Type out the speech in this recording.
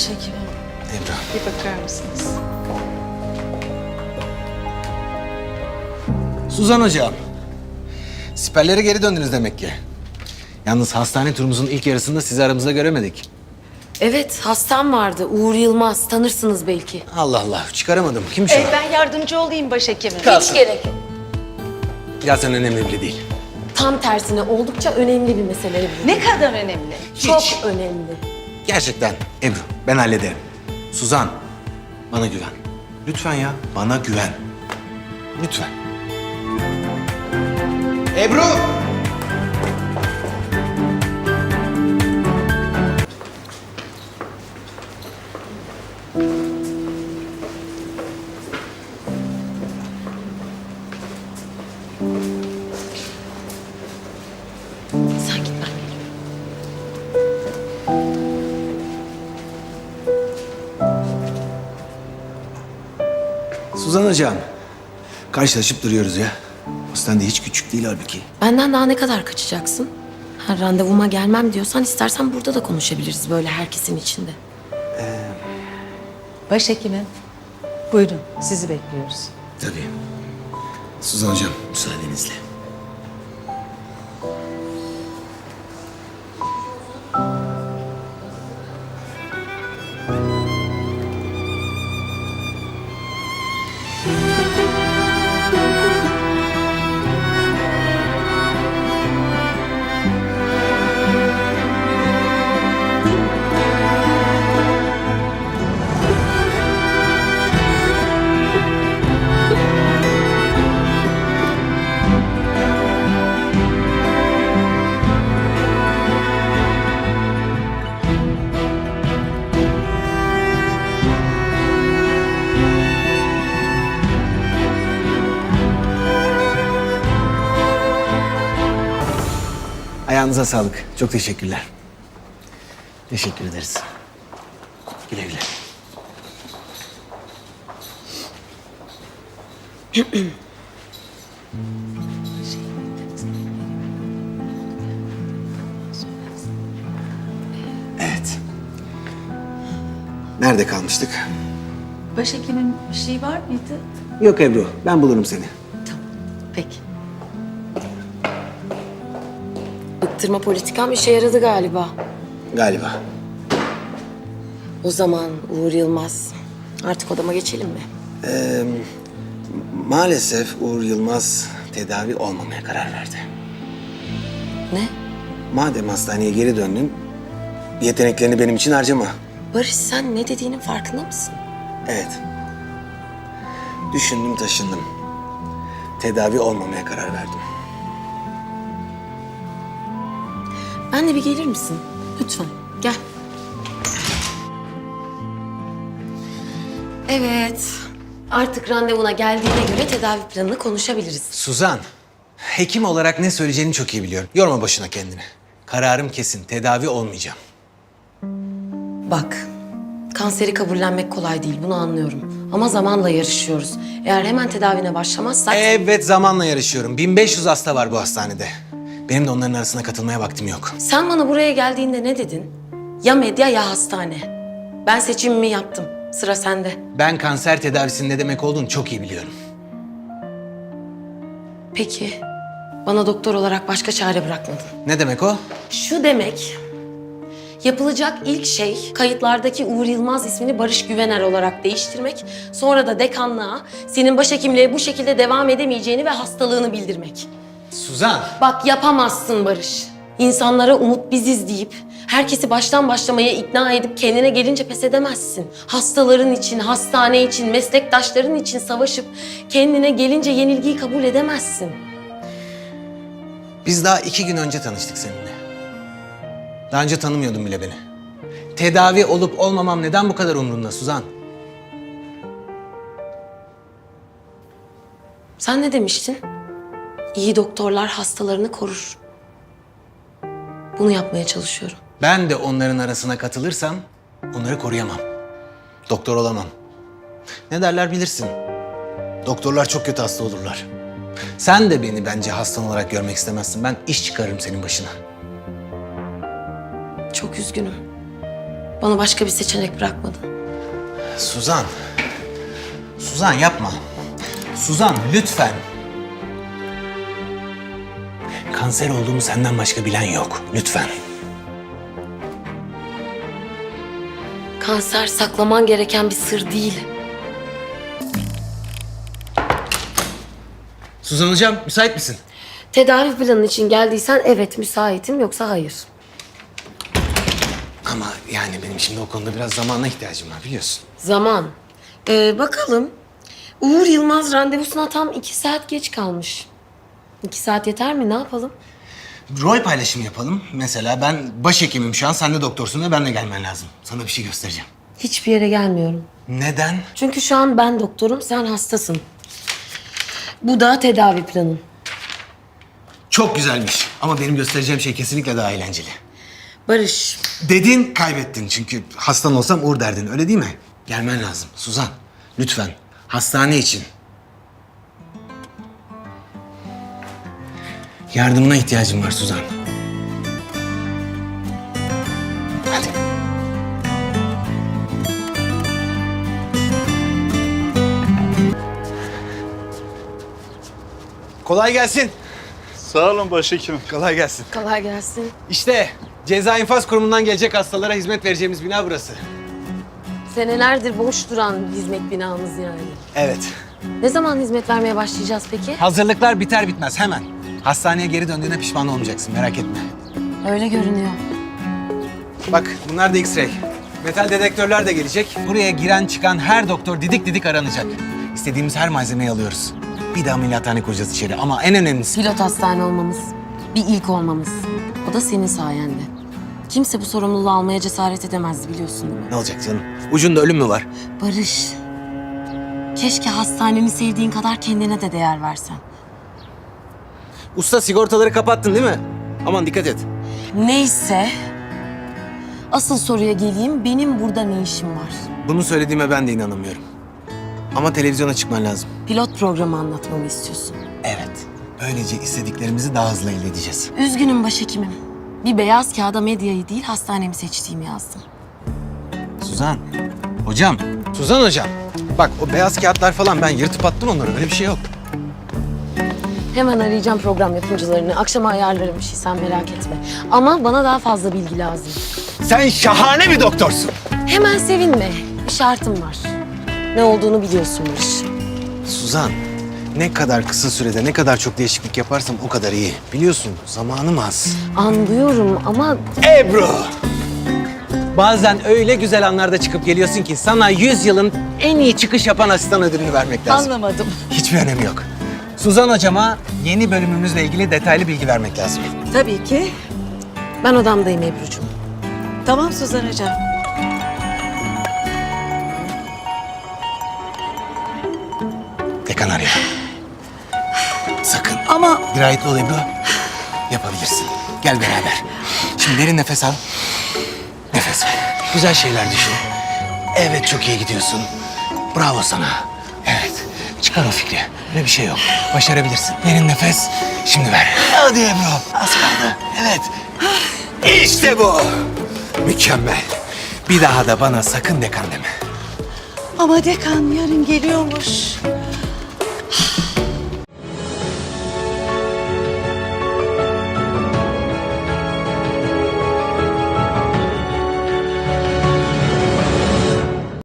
Başhekimim. Emrah. Bir bakar mısınız? Suzan hocam. Siperlere geri döndünüz demek ki. Yalnız hastane turumuzun ilk yarısında sizi aramızda göremedik. Evet, hastam vardı. Uğur Yılmaz. Tanırsınız belki. Allah Allah çıkaramadım. Kimmiş o? Ee, ben yardımcı olayım başhekimim. Hiç gerek yok. Zaten önemli bile değil. Tam tersine oldukça önemli bir mesele. Ne kadar önemli. Çok önemli. Gerçekten Ebru ben hallederim. Suzan bana güven. Lütfen ya bana güven. Lütfen. Ebru! Suzan hocam. Karşılaşıp duruyoruz ya. Hastane de hiç küçük değil halbuki. Benden daha ne kadar kaçacaksın? Ha, randevuma gelmem diyorsan istersen burada da konuşabiliriz böyle herkesin içinde. Başhekimim. Buyurun sizi bekliyoruz. Tabii. Suzan hocam müsaadenizle. Ayağınıza sağlık. Çok teşekkürler. Teşekkür ederiz. Güle güle. Evet. Nerede kalmıştık? Başhekimim bir şey var mıydı? Yok Ebru, ben bulurum seni. Peki. Bıktırma politikam işe yaradı galiba. Galiba. O zaman Uğur Yılmaz. Artık odama geçelim mi? Ee, maalesef Uğur Yılmaz tedavi olmamaya karar verdi. Ne? Madem hastaneye geri döndün, yeteneklerini benim için harcama. Barış sen ne dediğinin farkında mısın? Evet. Düşündüm taşındım. Tedavi olmamaya karar verdim. Ben de bir gelir misin? Lütfen gel. Evet. Artık randevuna geldiğine göre tedavi planını konuşabiliriz. Suzan, hekim olarak ne söyleyeceğini çok iyi biliyorum. Yorma başına kendini. Kararım kesin, tedavi olmayacağım. Bak, kanseri kabullenmek kolay değil, bunu anlıyorum. Ama zamanla yarışıyoruz. Eğer hemen tedavine başlamazsak... Evet, zamanla yarışıyorum. 1500 hasta var bu hastanede. Benim de onların arasına katılmaya vaktim yok. Sen bana buraya geldiğinde ne dedin? Ya medya ya hastane. Ben seçimimi yaptım. Sıra sende. Ben kanser tedavisinin ne demek olduğunu çok iyi biliyorum. Peki, bana doktor olarak başka çare bırakmadın. Ne demek o? Şu demek, yapılacak ilk şey kayıtlardaki Uğur Yılmaz ismini Barış Güvener olarak değiştirmek, sonra da dekanlığa senin başhekimliğe bu şekilde devam edemeyeceğini ve hastalığını bildirmek. Suzan! Bak yapamazsın Barış. İnsanlara umut biziz deyip herkesi baştan başlamaya ikna edip kendine gelince pes edemezsin. Hastaların için, hastane için, meslektaşların için savaşıp kendine gelince yenilgiyi kabul edemezsin. Biz daha iki gün önce tanıştık seninle. Daha önce tanımıyordun bile beni. Tedavi olup olmamam neden bu kadar umrunda Suzan? Sen ne demiştin? İyi doktorlar hastalarını korur. Bunu yapmaya çalışıyorum. Ben de onların arasına katılırsam onları koruyamam. Doktor olamam. Ne derler bilirsin. Doktorlar çok kötü hasta olurlar. Sen de beni bence hastan olarak görmek istemezsin. Ben iş çıkarırım senin başına. Çok üzgünüm. Bana başka bir seçenek bırakmadın. Suzan. Suzan yapma. Suzan lütfen. Kanser olduğumu senden başka bilen yok. Lütfen. Kanser saklaman gereken bir sır değil. Suzan hocam müsait misin? Tedavi planı için geldiysen evet müsaitim yoksa hayır. Ama yani benim şimdi o konuda biraz zamana ihtiyacım var biliyorsun. Zaman. Ee, bakalım. Uğur Yılmaz randevusuna tam iki saat geç kalmış. İki saat yeter mi? Ne yapalım? Rol paylaşımı yapalım. Mesela ben başhekimim şu an, sen de doktorsun ve ben de gelmen lazım. Sana bir şey göstereceğim. Hiçbir yere gelmiyorum. Neden? Çünkü şu an ben doktorum, sen hastasın. Bu da tedavi planın. Çok güzelmiş ama benim göstereceğim şey kesinlikle daha eğlenceli. Barış, Dedin kaybettin çünkü hastan olsam Uğur derdin öyle değil mi? Gelmen lazım Suzan. Lütfen. Hastane için. Yardımına ihtiyacım var Suzan. Hadi. Kolay gelsin. Sağ olun başhekimim. Kolay gelsin. kolay gelsin. İşte ceza infaz kurumundan gelecek hastalara hizmet vereceğimiz bina burası. Senelerdir boş duran hizmet binamız yani. Evet. Ne zaman hizmet vermeye başlayacağız peki? Hazırlıklar biter bitmez hemen. Hastaneye geri döndüğüne pişman olmayacaksın merak etme. Öyle görünüyor. Bak bunlar da X-ray. Metal dedektörler de gelecek. Buraya giren çıkan her doktor didik didik aranacak. İstediğimiz her malzemeyi alıyoruz. Bir de ameliyathane kuracağız içeri ama en önemlisi... Pilot hastane olmamız, bir ilk olmamız. O da senin sayende. Kimse bu sorumluluğu almaya cesaret edemezdi biliyorsun değil mi? Ne olacak canım? Ucunda ölüm mü var? Barış, keşke hastaneni sevdiğin kadar kendine de değer versen. Usta sigortaları kapattın değil mi? Aman dikkat et. Neyse, asıl soruya geleyim. Benim burada ne işim var? Bunu söylediğime ben de inanamıyorum. Ama televizyona çıkman lazım. Pilot programı anlatmamı istiyorsun. Evet. Böylece istediklerimizi daha hızlı elde edeceğiz. Üzgünüm başhekimim. Bir beyaz kağıda medyayı değil hastanemi seçtiğimi yazdım. Suzan. Hocam. Suzan hocam. Bak o beyaz kağıtlar falan ben yırtıp attım onları. Öyle bir şey yok. Hemen arayacağım program yapımcılarını. Akşama ayarlarım bir şey sen merak etme. Ama bana daha fazla bilgi lazım. Sen şahane bir doktorsun. Hemen sevinme. Bir şartım var. Ne olduğunu biliyorsun Barış. Suzan. Ne kadar kısa sürede ne kadar çok değişiklik yaparsam o kadar iyi. Biliyorsun zamanım az. Anlıyorum ama Ebru. Bazen öyle güzel anlarda çıkıp geliyorsun ki sana 100 yılın en iyi çıkış yapan asistan ödülünü vermek lazım. Anlamadım. Hiçbir önemi yok. Suzan hocama yeni bölümümüzle ilgili detaylı bilgi vermek lazım. Tabii ki. ben odamdayım Ebru'cum. Tamam Suzan Hocam. Dekan arıyor. Sakın. Ama Dirayetli ol Ebru. Yapabilirsin. Gel beraber. Şimdi derin nefes al. Nefes ver. Güzel şeyler düşün. Evet çok iyi gidiyorsun. Bravo sana. Çıkar o fikri. Öyle bir şey yok. Başarabilirsin. Derin nefes. Şimdi ver. Hadi Ebru. Az kaldı. Evet. İşte bu. Mükemmel. Bir daha da bana sakın dekan deme. ama dekan yarın geliyormuş.